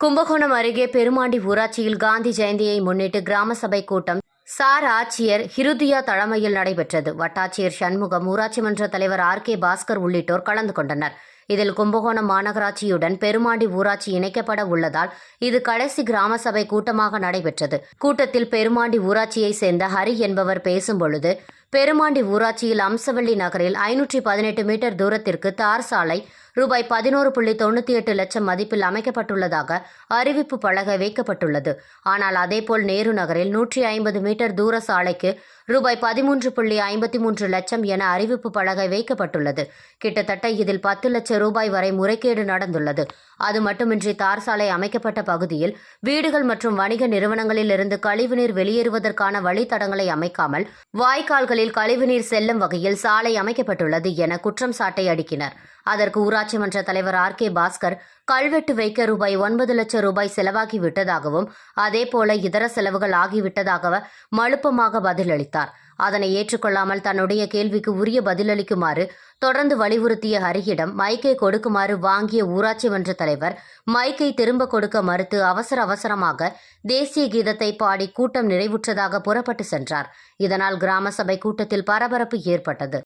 கும்பகோணம் அருகே பெருமாண்டி ஊராட்சியில் காந்தி ஜெயந்தியை முன்னிட்டு கிராம சபை கூட்டம் சார் ஆட்சியர் ஹிருதியா தலைமையில் நடைபெற்றது. வட்டாட்சியர் சண்முகம் ஊராட்சி மன்ற தலைவர் ஆர் கே பாஸ்கர் உள்ளிட்டோர் கலந்து கொண்டனர். இதில் கும்பகோணம் மாநகராட்சியுடன் பெருமாண்டி ஊராட்சி இணைக்கப்பட உள்ளதால் இது கடைசி கிராம சபை கூட்டமாக நடைபெற்றது. கூட்டத்தில் பெருமாண்டி ஊராட்சியை சேர்ந்த ஹரி என்பவர் பேசும்பொழுது பெருமாண்டி ஊராட்சியில் அம்சவள்ளி நகரில் ஐநூற்றி பதினெட்டு மீட்டர் தூரத்திற்கு தார் சாலை ரூபாய் பதினோரு புள்ளி தொண்ணூற்றி எட்டு லட்சம் மதிப்பில் அமைக்கப்பட்டுள்ளதாக அறிவிப்பு பலகை வைக்கப்பட்டுள்ளது. ஆனால் அதேபோல் நேரு நகரில் நூற்றி ஐம்பது மீட்டர் தூர சாலைக்கு ரூபாய் பதிமூன்று புள்ளி ஐம்பத்தி மூன்று லட்சம் என அறிவிப்பு பலகை வைக்கப்பட்டுள்ளது. கிட்டத்தட்ட இதில் பத்து லட்சம் ரூபாய் வரை முறைகேடு நடந்துள்ளது. அது மட்டுமின்றி தார் சாலை அமைக்கப்பட்ட பகுதியில் வீடுகள் மற்றும் வணிக நிறுவனங்களில் இருந்து கழிவுநீர் வெளியேறுவதற்கான வழித்தடங்களை அமைக்காமல் வாய்க்கால்களில் கழிவுநீர் செல்லும் வகையில் சாலை அமைக்கப்பட்டுள்ளது என குற்றம் சாட்டை அடுக்கினர். அதற்கு ஊராட்சி மன்ற தலைவர் ஆர். கே. பாஸ்கர் கல்வெட்டு வைக்க ரூபாய் ஒன்பது லட்சம் ரூபாய் செலவாகி விட்டதாகவும் அதேபோல இதர செலவுகள் ஆகிவிட்டதாக மழுப்பமாக பதிலளித்தார். அதனை ஏற்றுக்கொள்ளாமல் தன்னுடைய கேள்விக்கு உரிய பதிலளிக்குமாறு தொடர்ந்து வலியுறுத்திய ஹரியிடம் மைக்கை கொடுக்குமாறு வாங்கிய ஊராட்சி மன்ற தலைவர் மைக்கை திரும்ப கொடுக்க மறுத்து அவசர அவசரமாக தேசிய கீதத்தை பாடி கூட்டம் நிறைவுற்றதாக புறப்பட்டு சென்றார். இதனால் கிராம சபை கூட்டத்தில் பரபரப்பு ஏற்பட்டது.